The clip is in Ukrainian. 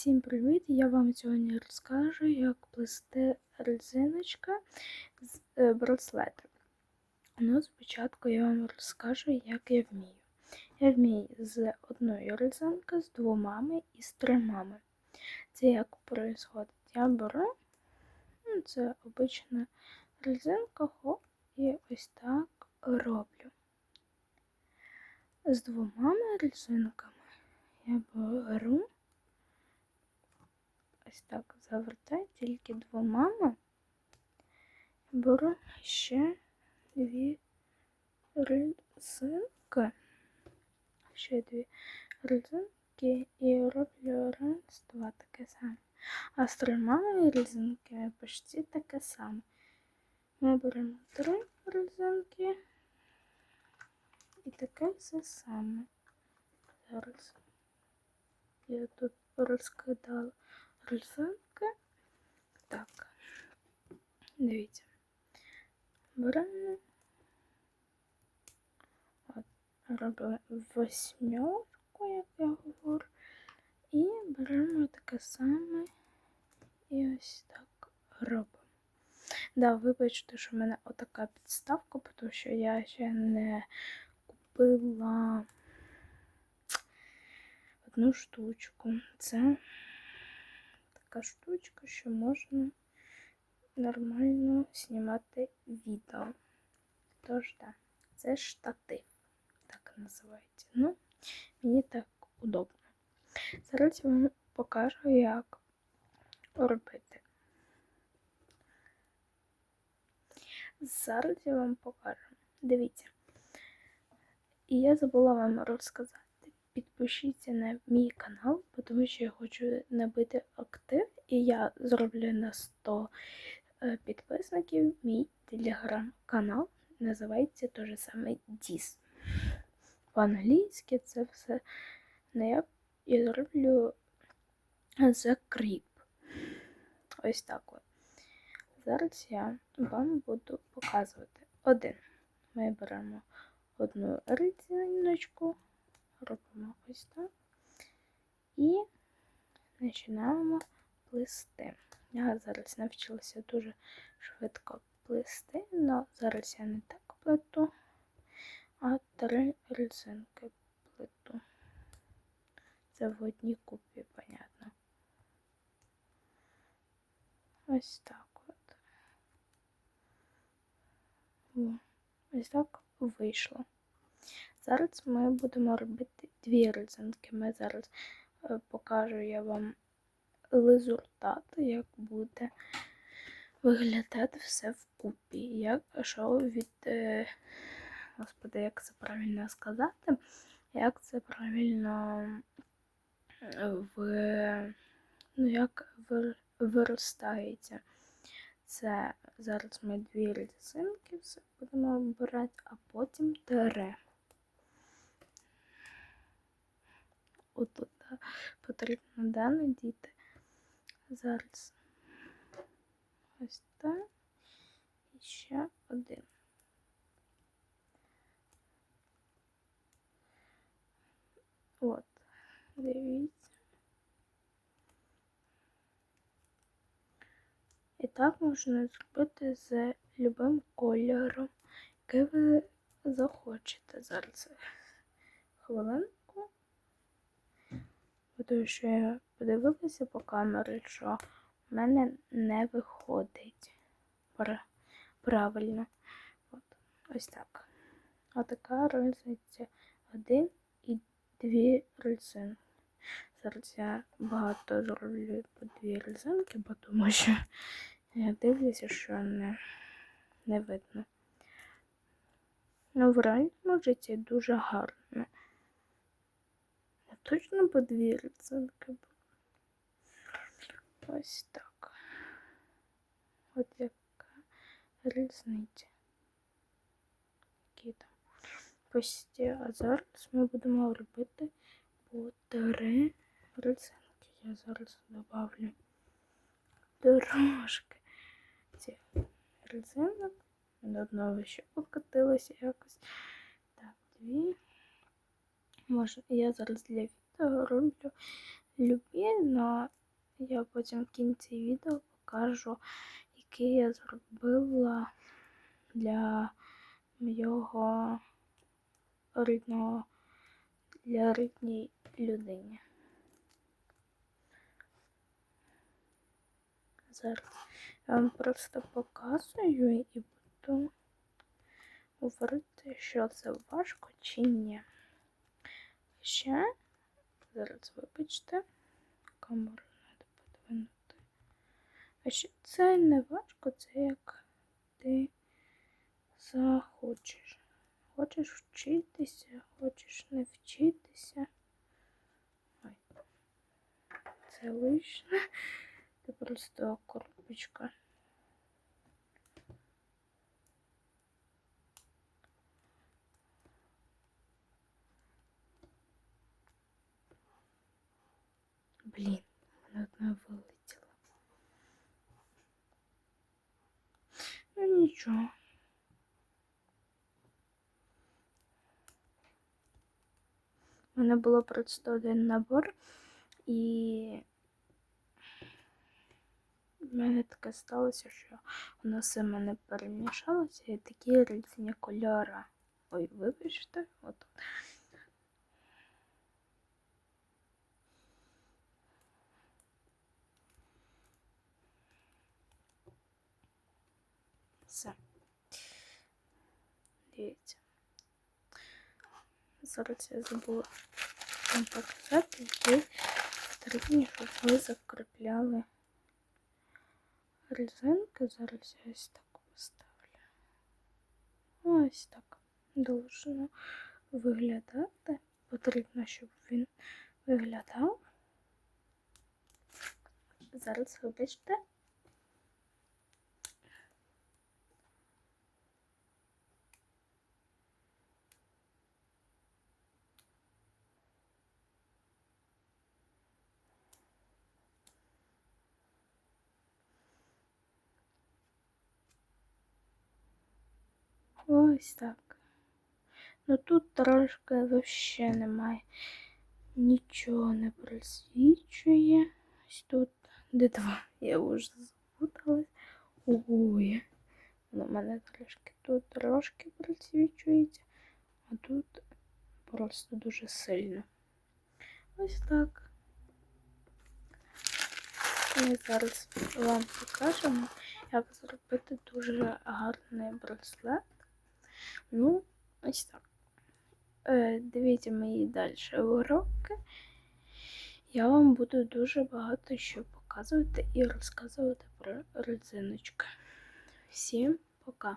Всім привіт! Я вам сьогодні розкажу, як плести резиночка з е, браслета. Ну, спочатку я вам розкажу, як я вмію. Я вмію з одної резинки, з двома і з тримами. Це як відбувається. Я беру, ну, це обична резинка, хоп, і ось так роблю. З двома резинками я беру. Ось так завертаю тільки двома. Беру ще дві резинки. Ще дві резинки і роблю раз, два таке саме. А з трьома резинками почти таке саме. Ми беремо три резинки і таке все саме. Зараз я тут розкидала резинки. Так, дивіться. Беремо. Робимо восьмерку, як я говорю. І беремо таке саме і ось так робимо. Да, вибачте, що в мене отака підставка, тому що я ще не купила одну штучку. Це така штучка, що можна нормально знімати відео. Тож, так, це штатив, так називається. Ну, мені так удобно. Зараз я вам покажу, як робити. Зараз я вам покажу. Дивіться. І я забула вам розказати. Підпишіться на мій канал, тому що я хочу набити актив, і я зроблю на 100 е, підписників мій телеграм-канал. Називається той саме Діс. По-англійськи це все не я, я зроблю Creep. Ось так от. Зараз я вам буду показувати. Один. Ми беремо одну резиночку робимо ось так і починаємо плести. Я зараз навчилася дуже швидко плести, але зараз я не так плету, а три резинки плету. Це в одній купі, понятно. Ось так от. Ось так вийшло. Зараз ми будемо робити дві резинки. Ми зараз е, покажу я вам результат, як буде виглядати все вкупі. Як що від, е, господи, як це правильно сказати, як це правильно в, ну, як виростається. Це зараз ми дві резинки все будемо обирати, а потім три. Отут потрібно да, надіти. Зараз ось так. І ще один. От, дивіться. І так можна зробити з любим кольором, який ви захочете зараз. Хвилин тому що я подивилася по камері, що в мене не виходить правильно. От, Ось так. Отака різниця один і дві резинки. Зараз я багато зроблю по дві резинки, бо тому що я дивлюся, що не, не видно. Ну, в реальному житті дуже гарно точно по дві реценки Ось так. От яка різниця. Які там пості. А зараз ми будемо робити по три. Я зараз добавлю трошки цих. До одного ще покатилося якось. Так, дві. Може, я зараз для відео роблю любі, але я потім в кінці відео покажу, який я зробила для моєго рідного для рідній людині. Зараз я вам просто показую і буду говорити, що це важко чи ні. Ще зараз вибачте, камеру треба подвинути. А ще це не важко, це як ти захочеш. Хочеш вчитися, хочеш не вчитися. Ой, це лишне. Це просто коробочка. Блін, вона одна вилетіла. Ну нічого. У мене було просто один набор, і в мене таке сталося, що воно все в мене перемішалося і такі різні кольори. Ой, вибачте, от. Все. Дивіться. Зараз я забула вам показати, які потрібні, щоб ви закріпляли резинки. Зараз я ось так поставлю. Ось так должно виглядати. Потрібно, щоб він виглядав. Зараз вибачте. Ось так. Ну тут трошки взагалі немає. Нічого не просвічує. Ось тут де два. Я вже запуталась. Ой. Ну, у мене трошки тут трошки просвічується, а тут просто дуже сильно. Ось так. Ми зараз вам покажемо, як зробити дуже гарний браслет. Ну, ось так. Е, Дивіться мої далі уроки. Я вам буду дуже багато що показувати і розказувати про родзиночки. Всім пока!